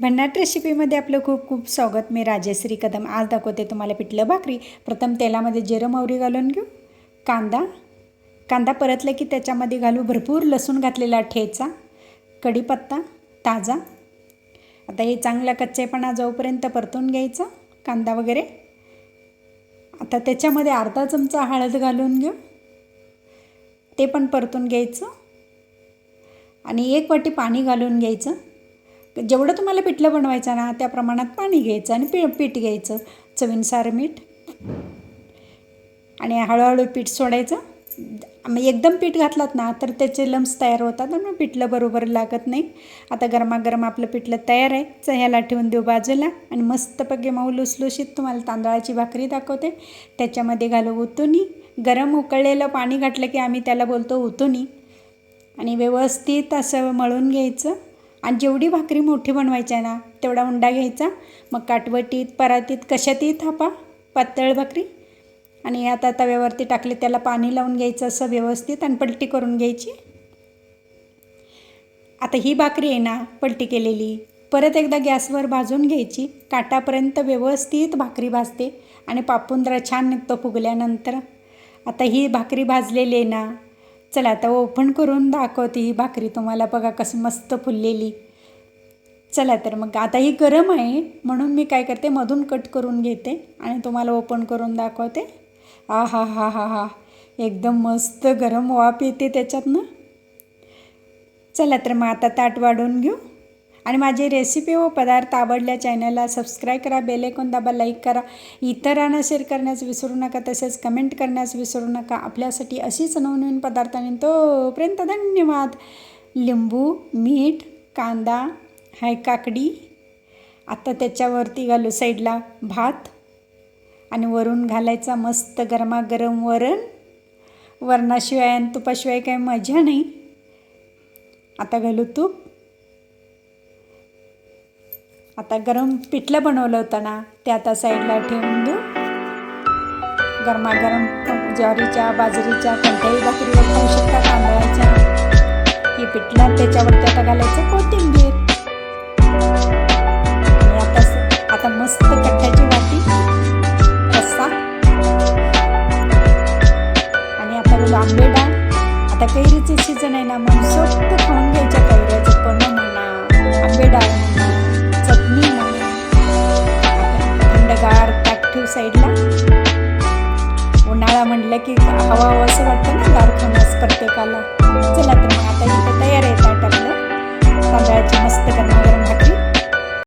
भन्नाट रेसिपीमध्ये आपलं खूप खूप स्वागत. मी राजेश्री कदम आज दाखवते तुम्हाला पिठलं भाकरी. प्रथम तेलामध्ये जिरं मोहरी घालून घेऊ. कांदा. कांदा परतला की त्याच्यामध्ये घालू भरपूर लसूण घातलेला ठेचा. कढीपत्ता. ताजा. आता हे चांगला कच्चेपणा जाऊपर्यंत परतून घ्यायचं कांदा वगैरे. आता त्याच्यामध्ये अर्धा चमचा हळद घालून घेऊ. ते पण परतून घ्यायचं. आणि एक वाटी पाणी घालून घ्यायचं. जेवढं तुम्हाला पिठलं बनवायचं ना त्या प्रमाणात पाणी घ्यायचं आणि पी पीठ घ्यायचं. चवीनुसार मीठ. आणि हळूहळू पीठ सोडायचं. मग एकदम पीठ घातलात ना तर त्याचे लम्स तयार होतात आणि मग पिठलं बरोबर लागत नाही. आता गरमागरम आपलं पिठलं तयार आहे. च ह्याला ठेवून देऊ बाजूला. आणि मस्तपैकी मऊ लुसलुशीत तुम्हाला तांदळाची भाकरी दाखवते. त्याच्यामध्ये घालू उतुनी. गरम उकळलेलं पाणी घातलं की आम्ही त्याला बोलतो उतुनी. आणि व्यवस्थित असं मळून घ्यायचं. आणि जेवढी भाकरी मोठी बनवायची आहे ना तेवढा उंडा घ्यायचा. मग काटवटीत परातीत कशातही थापा पातळ भाकरी. आणि आता तव्यावरती टाकले त्याला पाणी लावून घ्यायचं असं व्यवस्थित आणि पलटी करून घ्यायची. आता ही भाकरी आहे ना पलटी केलेली. परत एकदा गॅसवर भाजून घ्यायची. काटापर्यंत व्यवस्थित भाकरी भाजते. आणि पापुंद्रा छान निघतो फुगल्यानंतर. आता ही भाकरी भाजलेली आहे ना चला आता ओपन करून दाखवते ही भाकरी तुम्हाला. बघा कसं मस्त फुललेली. चला तर मग आता ही गरम आहे म्हणून मी काय करते मधून कट करून घेते आणि तुम्हाला ओपन करून दाखवते. आ हा हा हा. हा एकदम मस्त गरम वाफ येते त्याच्यातनं. चला तर मग आता ताट वाढवून घेऊ. आणि माझी रेसिपी व पदार्थ आवडल्या चॅनलला सबस्क्राईब करा बेलेकॉन दाबा लाईक करा. इतरांना शेअर करण्यास विसरू नका तसेच कमेंट करण्यास विसरू नका. आपल्यासाठी अशीच नवनवीन पदार्थ आणि तोपर्यंत धन्यवाद. लिंबू मीठ कांदा हाय काकडी. आता त्याच्यावरती घालू साईडला भात. आणि वरून घालायचा मस्त गरमागरम वरण. वरणाशिवाय आणि तुपाशिवाय काही मजा नाही. आता घालू तूप. आता गरम पिठलं बनवलं होतं ना ते आता साईडला ठेवून देऊ. गरमागरम ज्वारीच्या बाजरीच्या कोणत्याही भाकरीवर घेऊ शकता तांदळाच्या. हे पिठलं त्याच्यावरती आता घालायचं कोथिंबीर. आणि आता आता मस्त कट्ट्याची वाटी. रस्सा आणि आता बघू डाळ. आता कैरीचे सीजन आहे ना मग सोप्त खाऊन घ्यायच्या कैऱ्याचं पण म्हणा आंबे डाळ म्हणा. साईडला. उन्हाळा म्हटलं की हवा हवं असं वाटतं ना कारखान्यास प्रत्येकाला. चला तर मग आता इथं तयार आहे ताटाकडं तांदळाची मस्त करणार